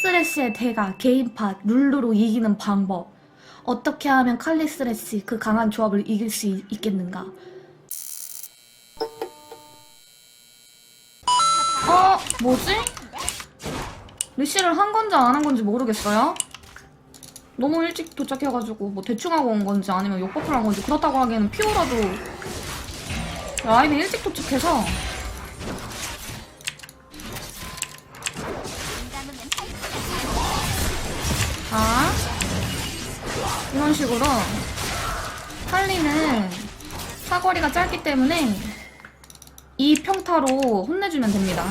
스레시의 대가, 개인팟, 룰루로 이기는 방법. 어떻게 하면 칼리 스레시 그 강한 조합을 이길 수 있- 있겠는가? 어, 뭐지? 리시를 한 건지 안 한 건지 모르겠어요. 너무 일찍 도착해가지고 뭐 대충 하고 온 건지 아니면 욕버프를 한 건지 그렇다고 하기에는 피오라도 라인이 일찍 도착해서 이런 식으로 할리는 사거리가 짧기 때문에 이 평타로 혼내주면 됩니다.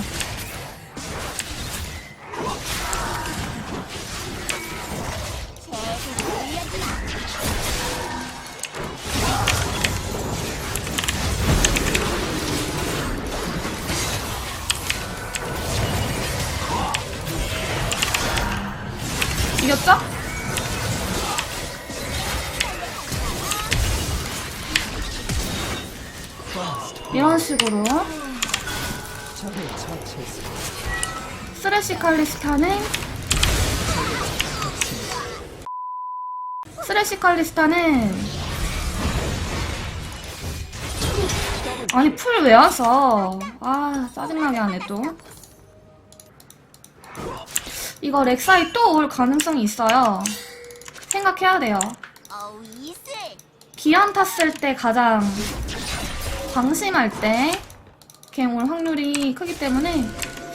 식으로 스레시 칼리스타는 스레시 칼리스타는 아니 풀 왜 와서? 아 짜증나게 하네 또. 이거 렉사이 또 올 가능성이 있어요. 생각해야 돼요. 이슬 기한 탔을 때 가장 방심할 때갱올 확률이 크기 때문에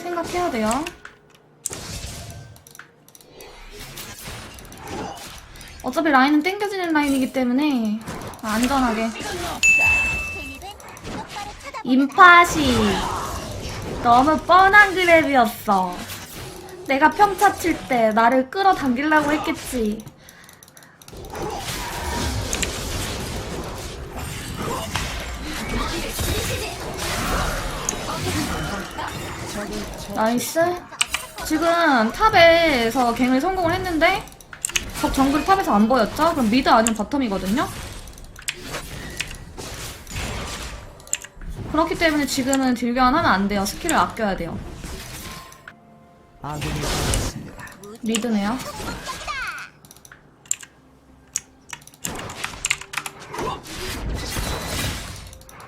생각해야 돼요. 어차피 라인은 땡겨지는 라인이기 때문에 안전하게 인팟이 너무 뻔한 그랩이었어. 내가 평타 칠 때 나를 끌어당기려고 했겠지. 나이스. 지금 탑에서 갱을 성공을 했는데 적 정글이 탑에서 안 보였죠? 그럼 미드 아니면 바텀이거든요? 그렇기 때문에 지금은 딜교환 하면 안 돼요. 스킬을 아껴야 돼요.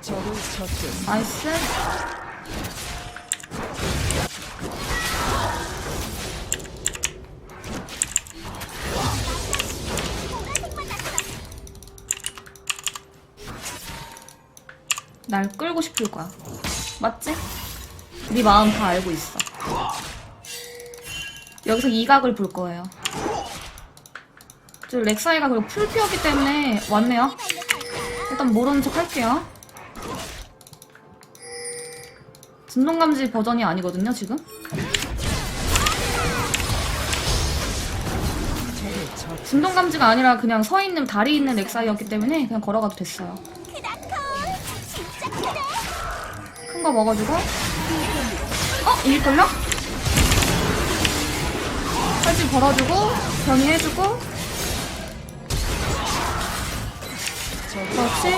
처치했습니다. 나이스. 날 끌고 싶을 거야. 맞지? 네 마음 다 알고 있어. 여기서 이각을 볼 거예요. 저 렉사이가 그리고 풀피었기 때문에 왔네요. 일단 모르는 척 할게요. 진동감지 버전이 아니거든요, 지금. 진동감지가 아니라 그냥 서 있는 다리 있는 렉사이였기 때문에 그냥 걸어가도 됐어요. 거 먹어주고. 어? 이걸려 팔찌 벌어주고, 변이 해주고. 그렇지.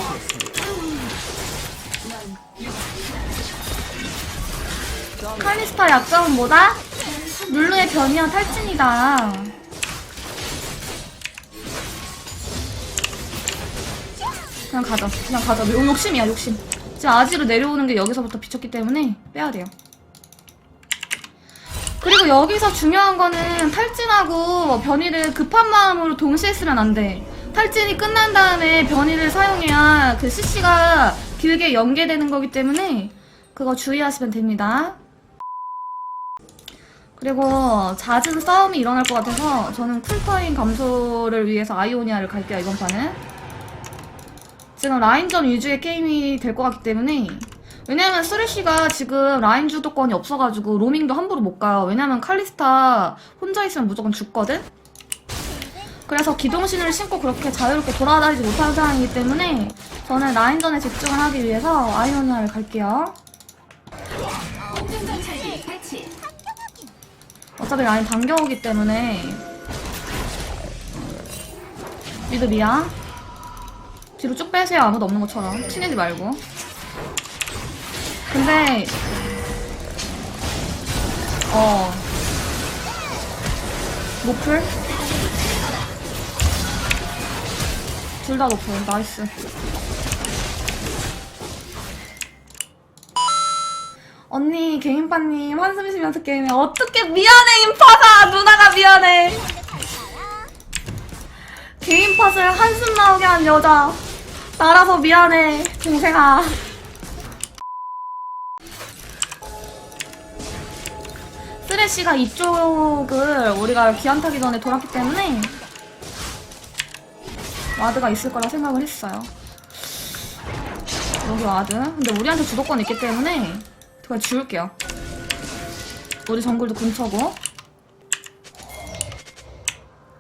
칼리스타 약점은 뭐다? 룰루의 변이와 탈진이다. 그냥 가자. 그냥 가자. 요- 욕심이야, 욕심. 지금 아지로 내려오는 게 여기서부터 비쳤기 때문에 빼야 돼요. 그리고 여기서 중요한 거는 탈진하고 변이를 급한 마음으로 동시에 쓰면 안 돼. 탈진이 끝난 다음에 변이를 사용해야 그 CC가 길게 연계되는 거기 때문에 그거 주의하시면 됩니다. 그리고 잦은 싸움이 일어날 것 같아서 저는 쿨타임 감소를 위해서 아이오니아를 갈게요, 이번 판은. 지금 라인전 위주의 게임이 될 것 같기 때문에 왜냐면 쓰레쉬가 지금 라인 주도권이 없어가지고 로밍도 함부로 못 가요. 왜냐면 칼리스타 혼자 있으면 무조건 죽거든? 그래서 기동신을 신고 그렇게 자유롭게 돌아다니지 못하는 상황이기 때문에 저는 라인전에 집중을 하기 위해서 아이오니아를 갈게요. 어차피 라인 당겨오기 때문에 미드 미야 뒤로 쭉 빼세요. 아무도 없는 것처럼. 친해지 말고. 근데 어. 노플? 둘 다 노플. 나이스. 언니 개인파님 한숨 쉬면서 게임해. 어떻게 미안해 인파다 개인팟을 한숨 나오게 한 여자. 나라서 미안해 동생아. 쓰레쉬가 이쪽을 우리가 기한 타기 전에 돌았기 때문에 와드가 있을 거라 생각을 했어요. 여기 와드. 근데 우리한테 주도권 있기 때문에 그냥 지울게요. 우리 정글도 근처고.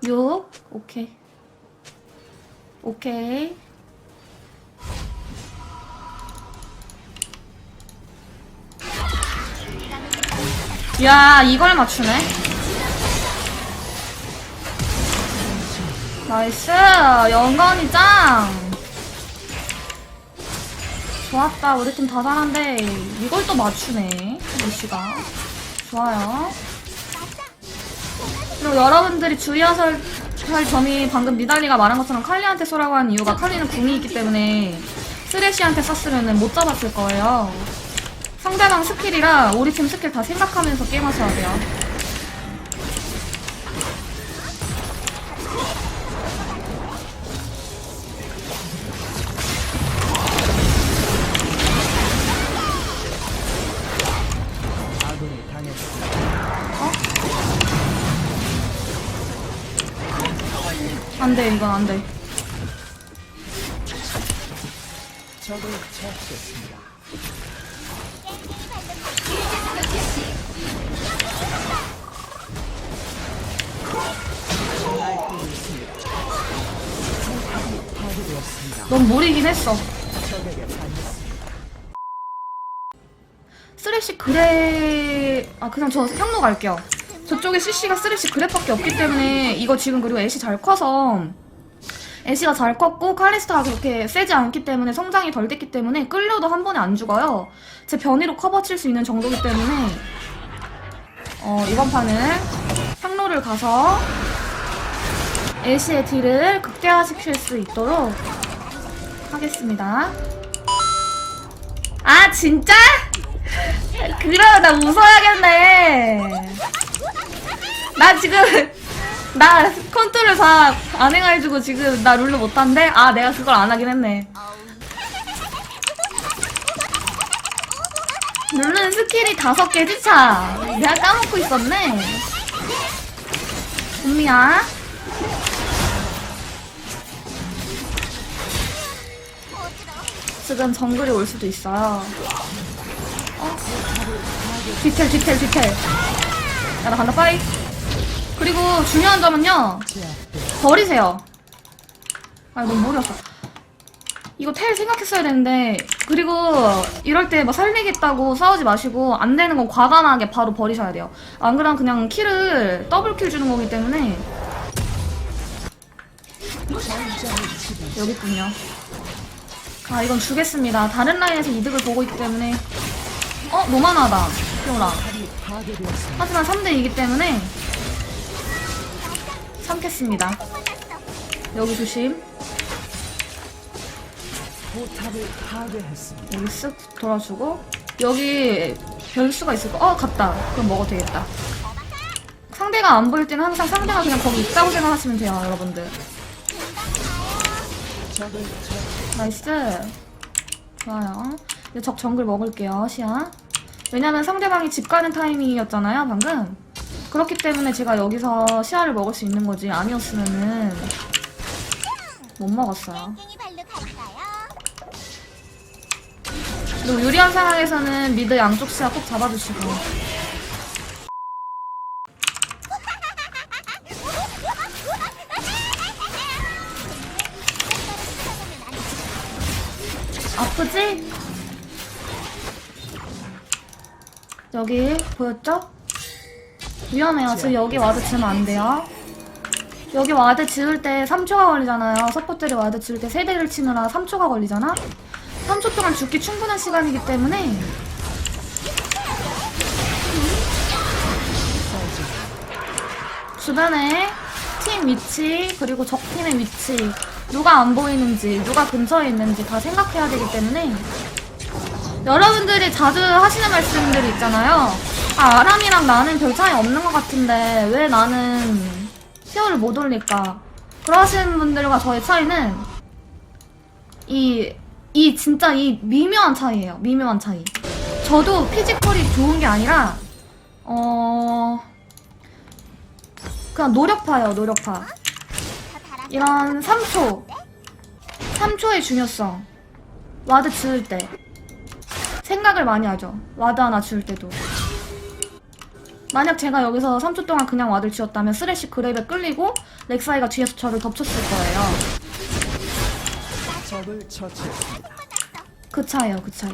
6 오케이 오케이. 야 이걸 맞추네. 나이스. 영건이 짱. 좋았다. 우리 팀 다 잘한데 이걸 또 맞추네 루시가. 좋아요. 그리고 여러분들이 주의하셔 야할 점이 방금 니달리가 말한 것처럼 칼리한테 쏘라고 한 이유가 칼리는 궁이 있기 때문에 쓰레쉬한테 썼으면 못 잡았을 거예요. 상대방 스킬이라 우리 팀 스킬 다 생각하면서 게임하셔야 돼요 괴되었습니다. 넌 무리긴 했어. 쓰레쉬 그래 아 그냥 저 향로 갈게요 저쪽에 CC가 쓰레쉬 그래밖에 없기 때문에 이거 지금 그리고 애쉬 잘 커서 애쉬가 잘 컸고 칼리스타가 그렇게 세지 않기 때문에 성장이 덜 됐기 때문에 끌려도 한 번에 안 죽어요 제 변이로 커버 칠 수 있는 정도기 때문에 어 이번 판은 향로를 가서 애쉬의 딜을 극대화시킬 수 있도록 하겠습니다 아 진짜? 나 웃어야겠네. 나 지금 나 컨트롤 4안 해가지고 지금 나 룰루 못한데? 아 내가 그걸 안 하긴 했네. 룰루는 스킬이 다섯 개지 차. 내가 까먹고 있었네. 은미야. 지금 정글이 올 수도 있어요. 어? 디텔, 디텔, 디텔. 야, 나 간다, 빠이. 그리고 중요한 점은요, 버리세요. 아, 너무 머리 아파. 이거 텔 생각했어야 되는데, 그리고 이럴 때 막 살리겠다고 싸우지 마시고, 안 되는 건 과감하게 바로 버리셔야 돼요. 안 그러면 그냥 킬을 더블킬 주는 거기 때문에. 여기 있군요. 아, 이건 주겠습니다. 다른 라인에서 이득을 보고 있기 때문에. 어, 노만하다. 피오라. 하지만 3대2기 때문에 참겠습니다. 여기 조심. 여기 쓱 돌아주고 여기 변수가 있을 거. 어 갔다. 그럼 먹어도 되겠다. 상대가 안 보일 때는 항상 상대가 그냥 거기 있다고 생각하시면 돼요, 여러분들. 나이스. 좋아요. 이제 적 정글 먹을게요, 시야. 왜냐면 상대방이 집 가는 타이밍이었잖아요, 방금. 그렇기 때문에 제가 여기서 시야를 먹을 수 있는 거지. 아니었으면은 못 먹었어요. 그리고 유리한 상황에서는 미드 양쪽 시야 꼭 잡아주시고. 아프지? 여기 보였죠? 위험해요. 지금 여기 와드 지으면 안 돼요. 여기 와드 지을 때 3초가 걸리잖아요. 서포트리 와드 지을 때 3대를 치느라 3초가 걸리잖아? 3초 동안 죽기 충분한 시간이기 때문에 주변에 팀 위치 그리고 적 팀의 위치 누가 안 보이는지 누가 근처에 있는지 다 생각해야 되기 때문에 여러분들이 자주 하시는 말씀들이 있잖아요. 아, 아람이랑 나는 별 차이 없는 것 같은데 왜 나는 티어를 못 올릴까? 그러시는 분들과 저의 차이는 이, 이 진짜 이 미묘한 차이예요. 미묘한 차이. 저도 피지컬이 좋은 게 아니라 어 그냥 노력파예요. 노력파. 이런 3초 3초의 중요성 와드 지을 때 생각을 많이 하죠 와드 하나 지을 때도 만약 제가 여기서 3초 동안 그냥 와드를 지었다면 쓰레쉬 그랩에 끌리고 렉사이가 뒤에서 저를 덮쳤을 거예요. 그 차이에요 그 차이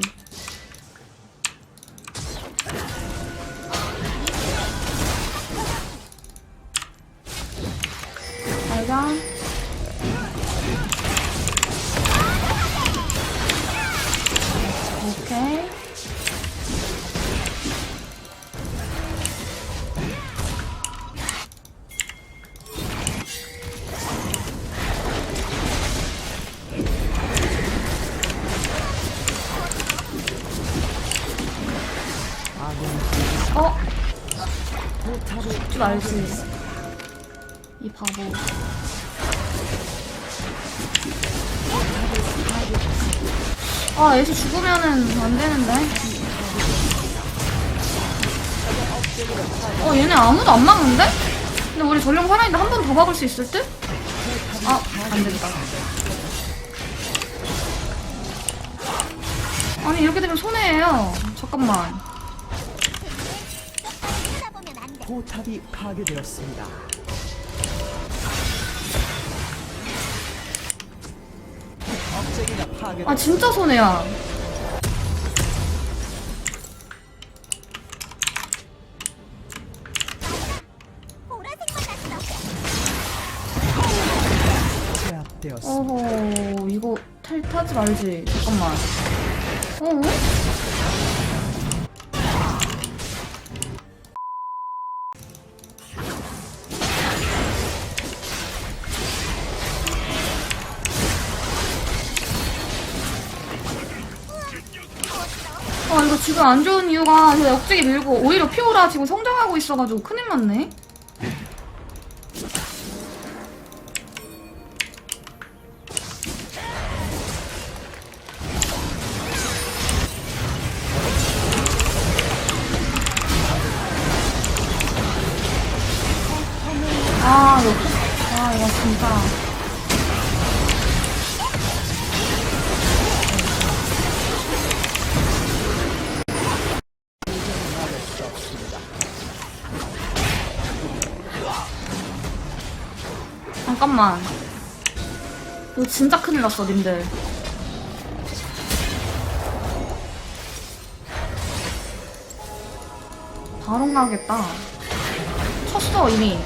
줄 알지. 이 바보. 아 애쉬 죽으면은 안 되는데? 어 얘네 아무도 안 막는데? 근데 우리 전령 살아있는데 한 번 더 막을 수 있을 듯? 아 안된다. 아니 이렇게 되면 손해예요. 잠깐만 포탑이 파괴되었습니다. 업체기가 파괴. 아 진짜 손해야. 제압되었습니다. 어허 이거 탈 타지 말지 잠깐만 어? 지금 안 좋은 이유가 저 역직이 밀고 오히려 피오라 지금 성장하고 있어가지고 큰일 났네. 아 이거 아 이거 진짜 잠깐만. 이거 진짜 큰일 났어 님들. 바로 가겠다. 쳤어 이미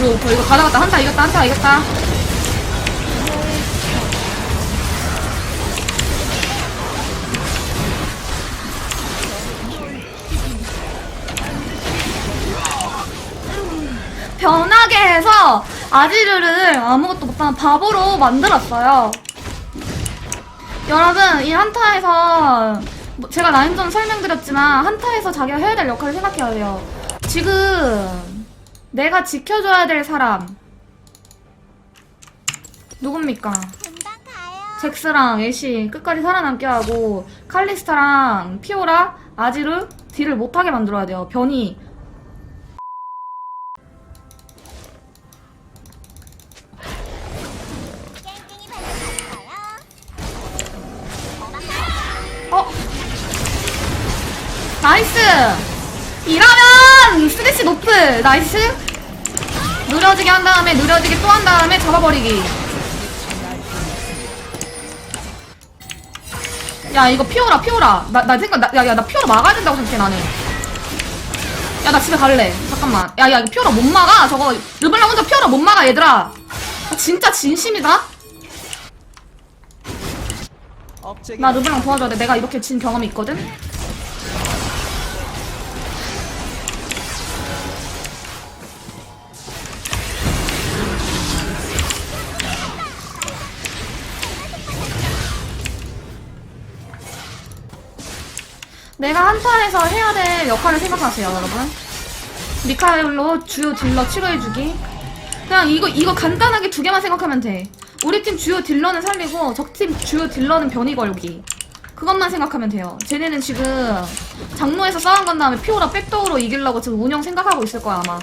아지로 오퍼 이거 가다갔다 한타 이겼다 한타 이겼다 변하게 해서 아지르를 아무것도 못하는 바보로 만들었어요. 여러분, 이 한타에서 뭐 제가 라인전 설명드렸지만 한타에서 자기가 해야 될 역할을 생각해야 돼요. 지금 내가 지켜줘야 될 사람 누굽니까? 잭스랑 애쉬 끝까지 살아남게 하고 칼리스타랑 피오라, 아지르 딜을 못하게 만들어야 돼요. 변이 깽깽이 발견했어요. 어? 나이스! 이러면 스레시 노프! 나이스! 느려지게 한 다음에 느려지게 또 한 다음에 잡아버리기. 야 이거 피오라 피오라. 나, 나 생각 나, 야, 야, 나 피오라 막아야 된다고 생각해 나는. 야 나 집에 갈래. 잠깐만. 야야 이거 피오라 못 막아. 저거 르블랑 혼자 피오라 못 막아 얘들아. 아, 진짜 진심이다. 나 르블랑 도와줘야 돼. 내가 이렇게 진 경험이 있거든 내가 한타에서 해야 될 역할을 생각하세요, 여러분. 미카엘로 주요 딜러 치료해주기. 그냥 이거, 이거 간단하게 두 개만 생각하면 돼. 우리 팀 주요 딜러는 살리고, 적팀 주요 딜러는 변이 걸기. 그것만 생각하면 돼요. 쟤네는 지금 장로에서 싸운 건 다음에 피오라 백도어로 이기려고 지금 운영 생각하고 있을 거야, 아마.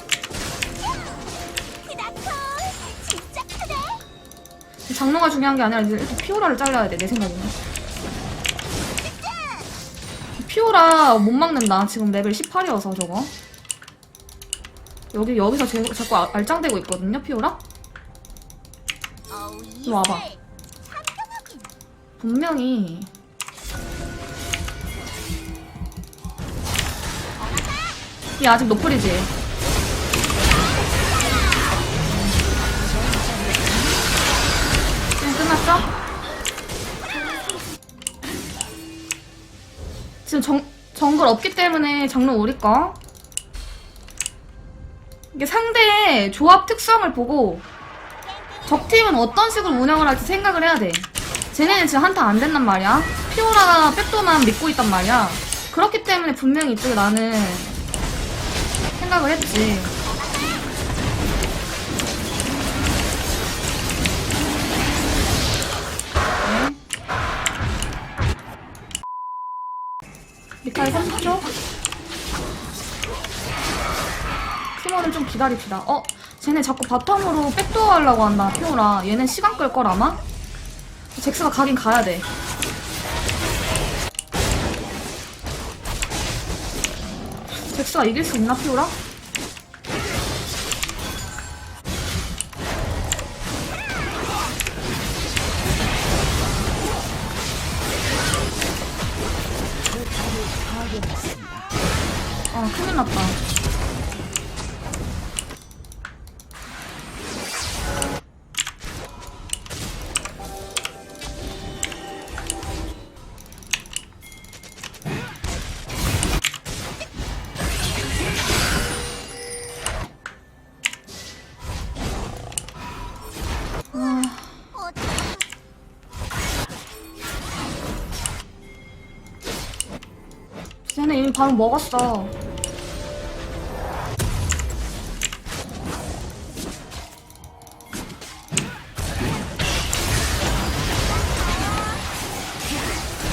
장로가 중요한 게 아니라 이제 피오라를 잘라야 돼, 내 생각에는. 피오라 못 막는다. 지금 레벨 18이어서 저거. 여기, 여기서 제, 자꾸 아- 알짱대고 있거든요, 피오라? 이리 와봐. 분명히. 얘 아직 노플이지? 끝났어? 지금 정, 정글 없기 때문에 장로 우리거 이게 상대의 조합 특성을 보고 적팀은 어떤 식으로 운영을 할지 생각을 해야 돼. 쟤네는 지금 한타 안 된단 말이야. 피오라 백도만 믿고 있단 말이야. 그렇기 때문에 분명히 이쪽에 나는 생각을 했지. 미카엘 30초. 팀원은 좀 기다립시다. 어? 쟤네 자꾸 바텀으로 백도어 하려고 한다, 피오라. 얘는 시간 끌걸 아마? 잭스가 가긴 가야 돼. 잭스가 이길 수 있나, 피오라? 밥 먹었어.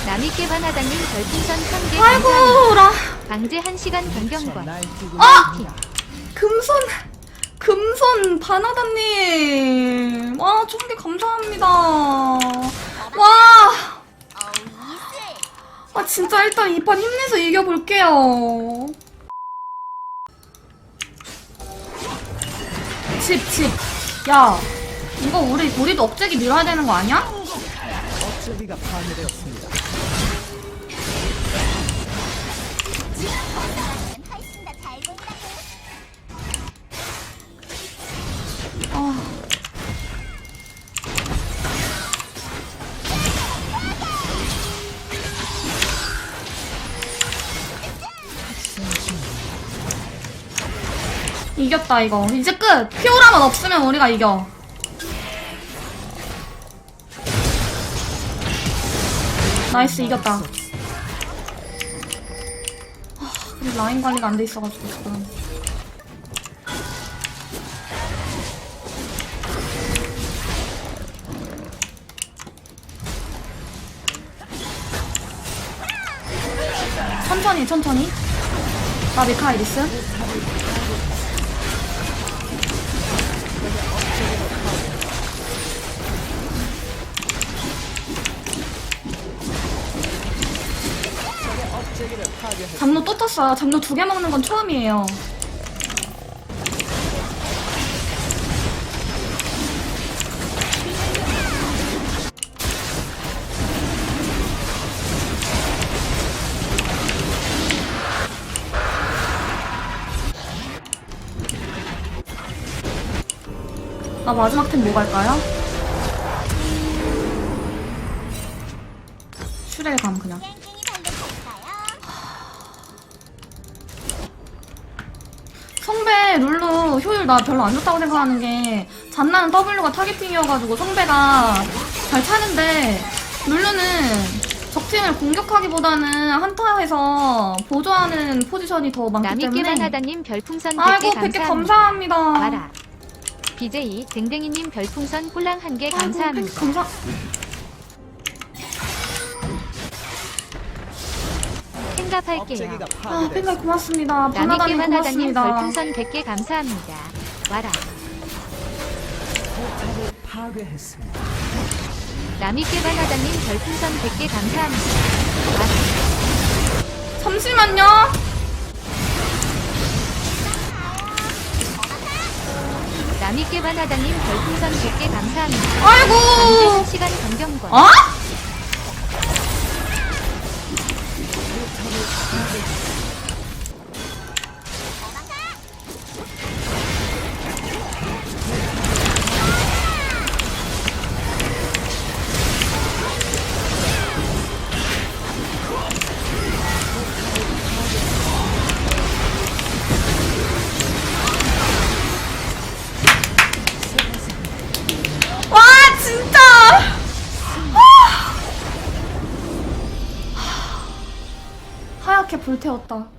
남이께 반하다님 별풍선 1000개 감사합니다. 아이고, 라. 방제 1시간 변경권. 날뛰고 아! 금손, 금손 바나다님. 와, 총개 감사합니다. 와. 아, 진짜 일단 이 판 힘내서 이겨볼게요. 집, 집. 야, 이거 우리, 우리도 억제기 밀어야 되는 거 아니야? 억제기가 파괴되었습니다. 아. 이겼다 이거. 이제 끝! 피오라만 없으면 우리가 이겨. 나이스 이겼다. 아, 근데 라인 관리가 안 돼 있어가지고 지금. 천천히 천천히. 나 미카 이리스 잡로 또 떴어요 잡로 두 개 먹는 건 처음이에요. 나 마지막 템 뭐 갈까요? 슈레 감 그냥 깽깽이 달려볼까요? 성배 효율 나 별로 안 좋다고 생각하는 게 잔나는 W가 타겟팅이어가지고 성배가 잘 차는데 룰루는 적팀을 공격하기보다는 한타에서 보조하는 포지션이 더 많기 남이깨 때문에 바나다님 별풍선 100개 아이고 100개 감사합니다. 감사합니다 와라. BJ 댕댕이님 별풍선 꼴랑 한 개 아이고, 감사합니다. 100개 감사 억제기가 아. 팬가 고맙습니다 바나다님 고맙습니다 별풍선 100개 감사합니다. 와라. 파괴했습니다. 남이깨 바나다님 별풍선 100개 감사합니다. 와라. 잠시만요 남이깨 바나다님 별풍선 100개 감사합니다. 아이고 시간 변경권. 어? 태웠다